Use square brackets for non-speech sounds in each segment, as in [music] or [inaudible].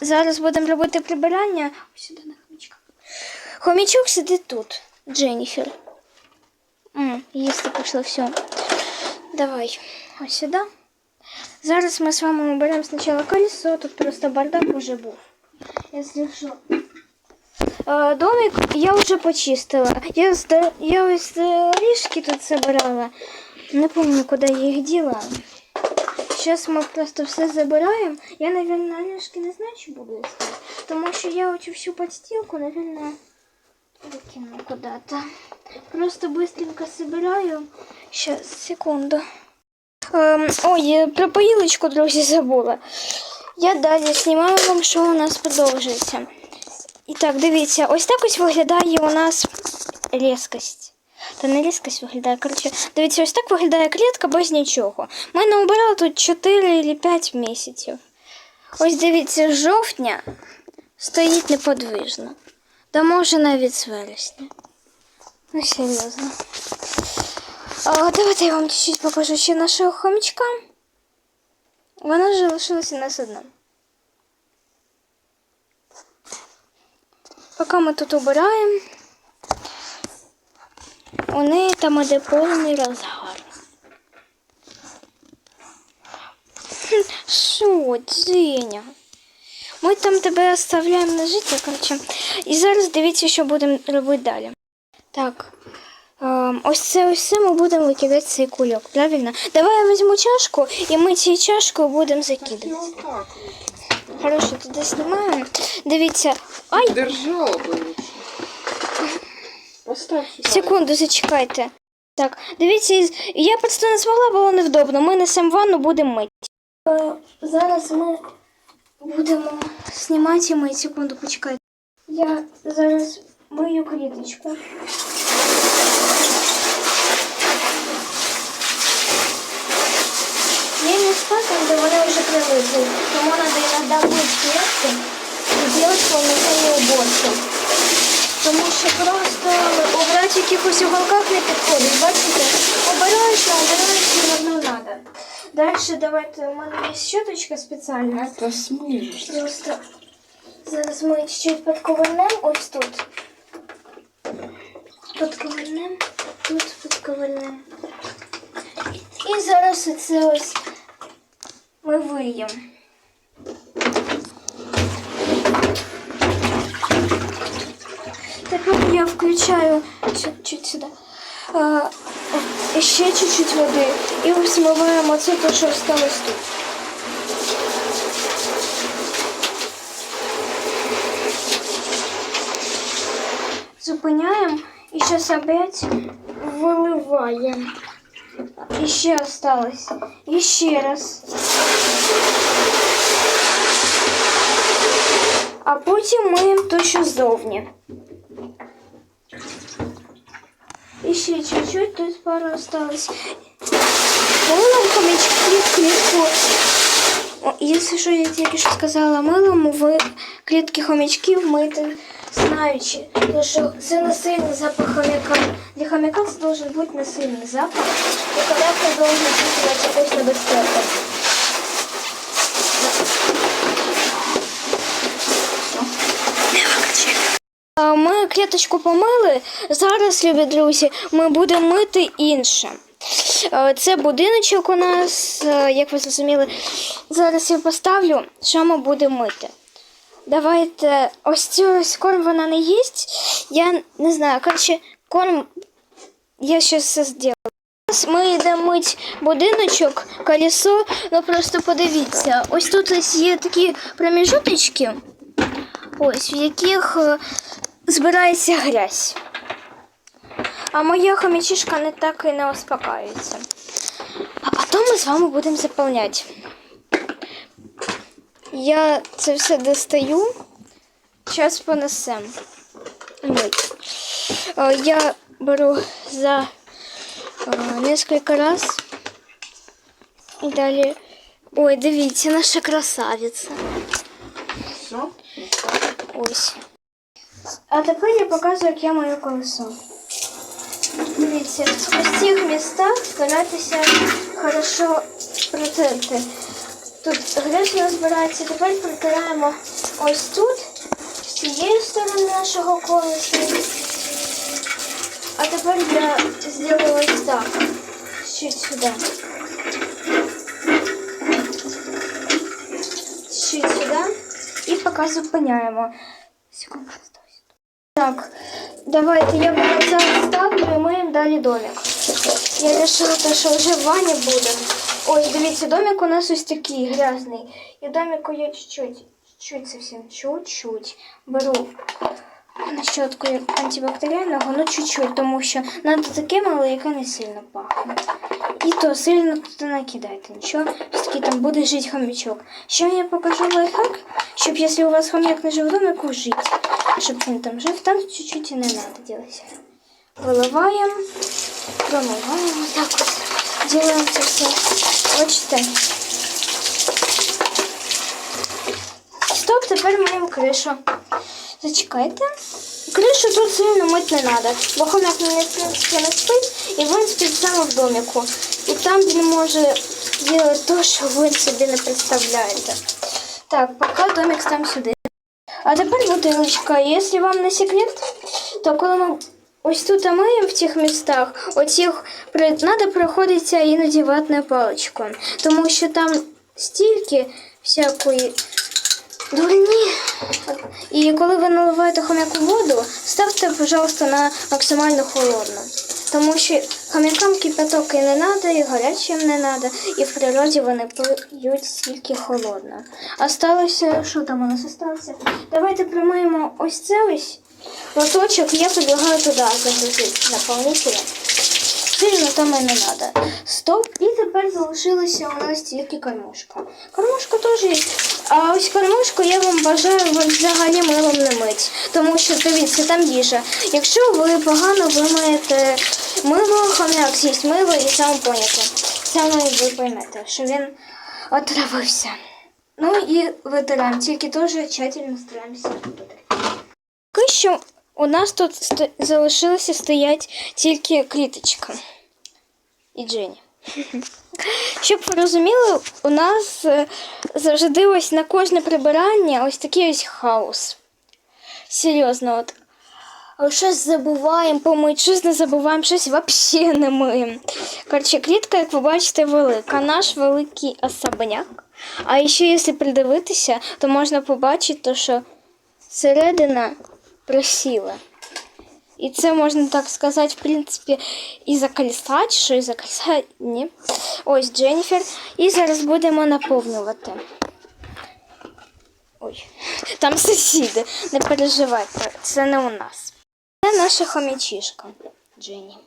зараз будемо робити прибирання. Ось сюди на хомячка. Хомячок сидить тут. Дженніфер. М, їсти пішло все. Давай. Ось сюди. Зараз ми з вами оберемо спочатку колесо, тут просто бардак уже був. Якщо що. Е, Домик я вже почистила. Я, зда... я ось ліжки тут забирала. Не пам'ятаю, куди я їх діла. Зараз ми просто все забираємо. Я, мабуть, ліжки не знаю, чи буду искать. Тому що я оцю всю подстилку, мабуть, викину куда-то. Просто быстренько собираю. Сейчас, секунду. Ем, ой, про поїлочку, друзі, забула. Я далі знімаю вам, що у нас продовжується. І так, дивіться, ось так ось виглядає у нас різкость. Та не різкость виглядає. Коротше, дивіться, ось так виглядає клітка без нічого. Ми не обирали тут 4 чи 5 місяців. Ось дивіться, жовтня стоїть неподвижно. Та може навіть з вересня. Ну, серйозно. А, давайте я вам чуть-чуть покажу ще нашого хомячка. Вона ж лишилася нас одна. Поки ми тут убираємо, у неї там іде повний розгар. Що, Дзеня? Ми там тебе оставляємо на життя, коротше. І зараз дивіться, що будемо робити далі. Так. Ем, ось це ось все ми будемо викидати цей кульок, правильно? Давай я візьму чашку і ми цією чашкою будемо закидати. Хорошо, туди знімаємо. Дивіться. Ай, Держала би. Постав секунду, зачекайте. Так, дивіться, я просто не змогла, було невдобно. Ми несемо ванну, будемо мити. Е, зараз ми будемо знімати і мити. Секунду, почекайте. Я зараз мию кліточку. Є міста, там, де вони вже привикли. Тому треба іноді мити клітки і робити повноцінну уборку. Тому що просто убрати в якихось уголках не підходить. Бачите, обираєш, а обираєш все одно треба. Далі давайте, у мене є щоточка спеціальна. Та смієш. Просто зараз ми чуть-чуть підковернемо ось тут. Підковернемо, тут підковернемо. І зараз оце ось ми виємо. Тепер я включаю чуть-чуть сюди. А, о, ще чуть-чуть води і смиваємо це, те, що осталось тут. Зупиняємо і зараз опять виливаємо. І ще осталось. І ще раз. А потім миємо то, що ззовні. І ще чуть-чуть, тут пару осталось. Милом хомячки клітку. О, що я тільки що сказала, милом в клітки хомячків мити знаючи, тому що це не запах хомяка. Для хомяка должен бути не сильний запах, і хомяк не должен чувствувати якусь небезпеку. Кліточку помили. Зараз, любі друзі, ми будемо мити інше. Е, Це будиночок у нас, е, як ви зрозуміли. Зараз я поставлю, що ми будемо мити. Давайте ось цю ось корм вона не їсть. Я не знаю, коротше, корм я все зроблю. Ми йдемо мити будиночок, колесо, ну просто подивіться. Ось тут ось є такі проміжуточки, ось в яких е, збирається грязь. А моя хомячишка не так і не успокаюється. А потім ми з вами будемо заповняти. Я це все достаю. Зараз понесем. Мить. Е, Я беру за е, несколько раз. І далі. Ой, дивіться, наша красавиця. Все? Ось. А тепер я показую, як я мою колесо. Дивіться, в цих містах старайтеся хорошо протерти. Тут грязно збирається. Тепер протираємо ось тут, з цієї сторони нашого колеса. А тепер я зроблю ось так. Чуть сюди. Чуть сюди. І поки зупиняємо. Секунду. Так, давайте я це ставлю і миємо далі домик. Я вирішила, що вже Ваня буде. Ось, дивіться, домик у нас ось такий грязний. І домику я чуть-чуть, чуть совсем, чуть-чуть беру на щотку антибактеріального, ну чуть-чуть, тому що треба таке мале, яке не сильно пахне. І то сильно туди не кидайте нічого, все-таки там буде жити хомячок. Ще я покажу лайфхак, щоб якщо у вас хомяк не жив в домику, жити. Щоб він там жив, там чуть-чуть і не треба робити. Виливаємо, промиваємо, так от. Делаємо це все. Бачите. Стоп, тепер маємо кришу. Зачекайте. Кришу тут сильно мити не треба, бо хомяк не, в принципі, не спить, і він спить саме в домику. І там він може робити те, що ви собі не представляєте. Так, поки домик ставимо сюди. А тепер бутилочка. Якщо вам не секрет, то коли ми ось тут миємо в цих містах, оцих треба проходитися іноді ватною паличкою, тому що там стільки всякої дурні. І коли ви наливаєте хомяку воду, ставте, пожалуйста, на максимально холодну. Тому що хомякам кипяток і не треба, і гарячим не треба, і в природі вони п'ють стільки холодно. Осталося, що там у нас осталося? Давайте примаємо ось це ось лоточок, я предлагаю туди загрузити наповнителя. Сильно там і не треба. Стоп. І тепер залишилася у нас тільки кормушка. Кормушка теж є. А ось кормушку я вам бажаю взагалі милом не мить. Тому що дивіться, там їжа. Якщо ви погано вимиєте мило, хомяк з'їсть мило і сам поняти. Саме ви поймете, що він отравився. Ну і витираємо, тільки теж тщательно стараємося. Поки що у нас тут залишилося стоять тільки кліточка і Джені. [laughs] Щоб ви розуміли, у нас е, завжди ось на кожне прибирання ось такий ось хаос. Серйозно, от. Щось забуваємо помити, щось не забуваємо, щось взагалі не миємо. Коротше, клітка, як ви бачите, велика. Наш великий особняк. А ще, якщо придивитися, то можна побачити, що середина просіла. І це можна так сказати, в принципі, і заколісати, що і заколісати, ні. Ось Дженніфер. І зараз будемо наповнювати. Ой, там сусіди. Не переживайте, це не у нас. Це наша хомячишка Дженні.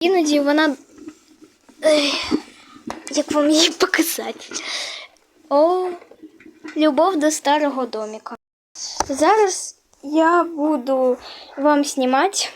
Іноді вона. Ех, Як вам її показати? О, любов до старого домика. Зараз я буду вам знімати,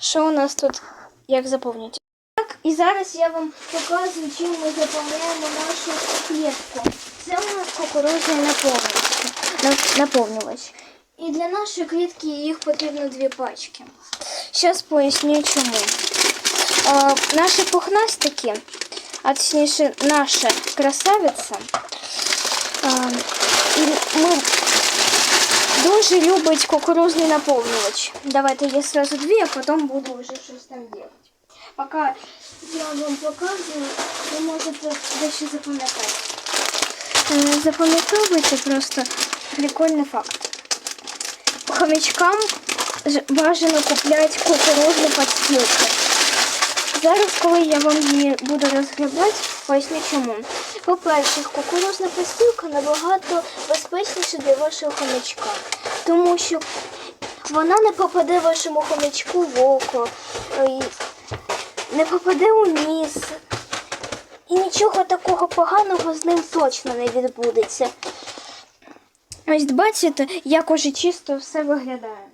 що у нас тут як заповнюється. Так, і зараз я вам показую, чим ми заповняємо нашу клітку. Це у нас кукурудзяний наповнювач. наповнювач. І для нашої клітки їх потрібно дві пачки. Зараз поясню чому. Е, наші пухнастики, а точніше наша красавиця, е, і ми дуже любить кукурузний наповнювач. Давайте я сразу дві, а потім буду вже щось там робити. Поки я вам показую, ви можете дещо запам'ятати. Е, Запам'ятовуйте просто прикольний факт. Хомячкам ж- бажано купляти кукурузну подстілку. Зараз, коли я вам її буду розглядати, поясню чому. По-перше, кукурузна постілка набагато безпечніша для вашого хомячка, тому що вона не попаде вашому хомячку в око, е, не попаде у ніс. І нічого такого поганого з ним точно не відбудеться. Ось бачите, як уже чисто все виглядає.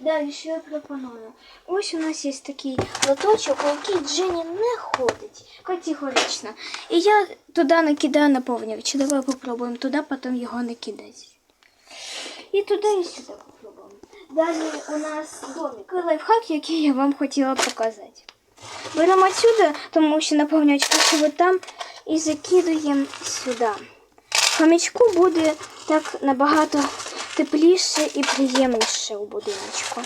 Далі, що я пропоную? Ось у нас є такий лоточок, у який Дженні не ходить категорично. І я туди накидаю наповнювачі. Давай попробуємо туди, потім його не кидати. І туди, і сюди попробуємо. Далі у нас домик. Лайфхак, який я вам хотіла показати. Беремо отсюда, тому що наповнювач красиво там, і закидуємо сюди. Хомячку буде так набагато тепліше і приємніше у будиночку.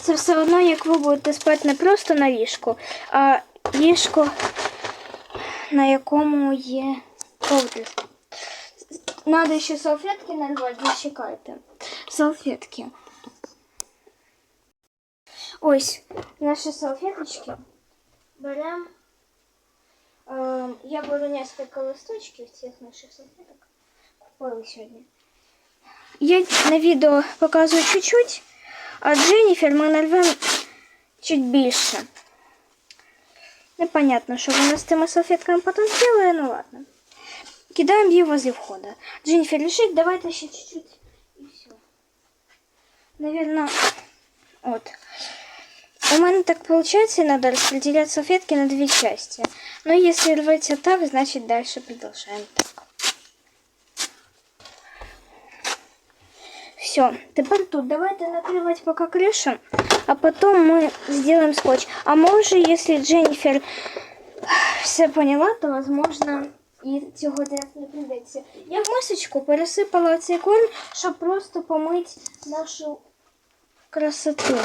Це все одно, як ви будете спати не просто на ліжку, а ліжко, на якому є ковдри. Надо ще салфетки нарвати, зачекайте. Салфетки. Ось наші салфеточки. Беремо. Е, я беру несколько листочків цих наших салфеток. Купили сьогодні. Я на відео показую чуть-чуть, а Дженніфер ми нарвемо чуть більше. Непонятно, що вона з тими салфетками потім зробить, ну ладно. Кидаємо її возле входа. Дженніфер, лежить, давайте ще чуть-чуть. І все. Наверное, от. У мене так получается, надо распределять салфетки на две части. Но если рвется так, значит дальше продолжаем так. Все, тепер тут давайте накрывать пока крышу, а потом мы сделаем скотч. А может, если Дженнифер все поняла, то возможно і цього дня не прийдеться. Я в мисочку пересипала цей корм, щоб просто помити нашу красоту.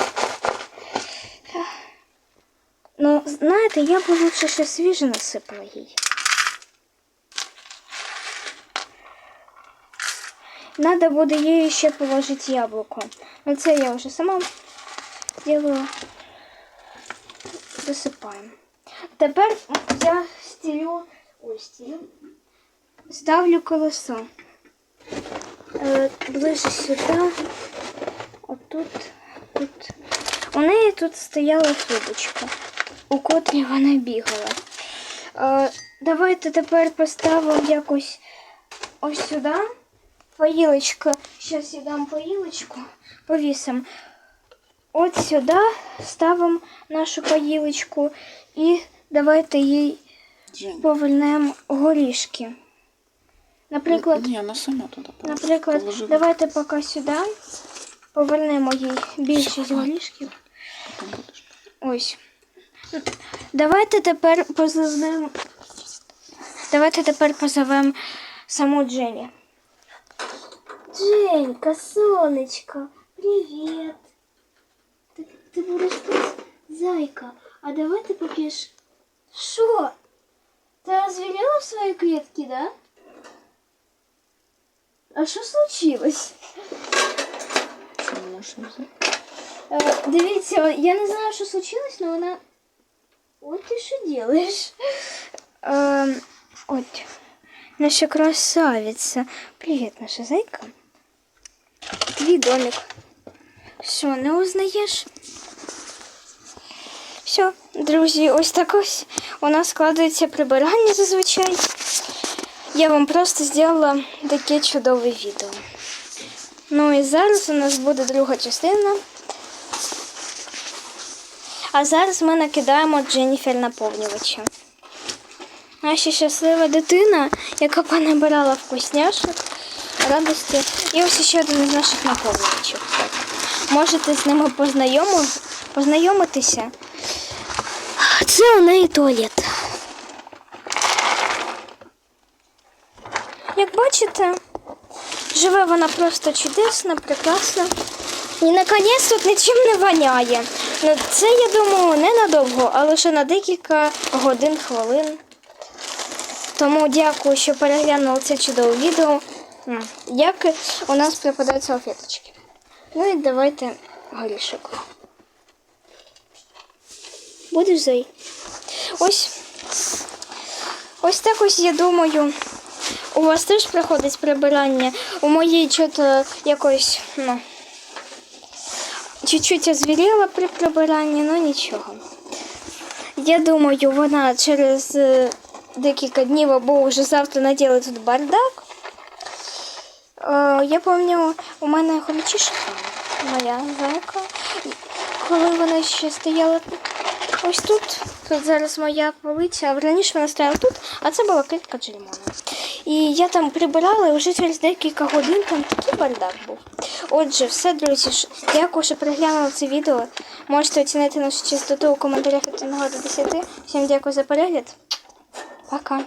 Ну, знаєте, я б лучше ще свіже насипала їй. Надо буде їй ще положити яблуко. Ну це я вже сама делаю. Досипаємо. Тепер я стелю, ой, стелю, ставлю колесо. Е, ближе сюди. Отут, тут. У неї тут стояла трубочка, у котрій вона бігала. Е, давайте тепер поставимо якось ось сюди. Поїлочка. Зараз я дам поїлочку, повісимо. От сюди ставимо нашу поїлочку і давайте їй повернемо горішки. Наприклад, Ні, вона сама туди Наприклад, давайте поки сюди повернемо їй більшість горішків. Ось. Давайте тепер позовемо. Давайте тепер позовемо саму Джені. Женька, сонечко, привіт. Ти, ти будеш пити? Зайка, а давай ти поп'єш. Що? Ти розвілила свої квітки, да? А що случилось? Що не можеш взяти? Е, дивіться, я не знаю, що случилось, але вона. От ти що делаєш? Е, от. Наша красавиця. Привіт, наша зайка. Твій домик. Що, не узнаєш? Все, друзі, ось так ось у нас складається прибирання зазвичай. Я вам просто зробила таке чудове відео. Ну і зараз у нас буде друга частина. А зараз ми накидаємо Дженніфер наповнювача. Наша щаслива дитина, яка понабирала вкусняшок, радості. І ось ще один із наших наповнювачів. Можете з ними познайому... познайомитися. Це у неї туалет. Як бачите, живе вона просто чудесно, прекрасно. І наконець тут нічим не воняє. Ну, це, я думаю, не надовго, а лише на декілька годин, хвилин. Тому дякую, що переглянули це чудове відео. Як у нас припадають салфеточки. Ну і давайте горішок. Будеш зай? Ось. Ось так ось я думаю. У вас теж проходить прибирання. У моїй чого якось, ну чуть-чуть озвіріла при прибиранні, ну нічого. Я думаю, вона через е, декілька днів або вже завтра наділа тут бардак. Е, я пам'ятаю, у мене хомячишка, моя зайка, коли вона ще стояла ось тут. Тут зараз моя полиця, а раніше вона стояла тут, а це була клітка Джельмона. І я там прибирала, і вже через декілька годин там такий бардак був. Отже, все, друзі, дякую, що переглянули це відео. Можете оцінити нашу чистоту у коментарях від 1 до 10. Всім дякую за перегляд. Пока.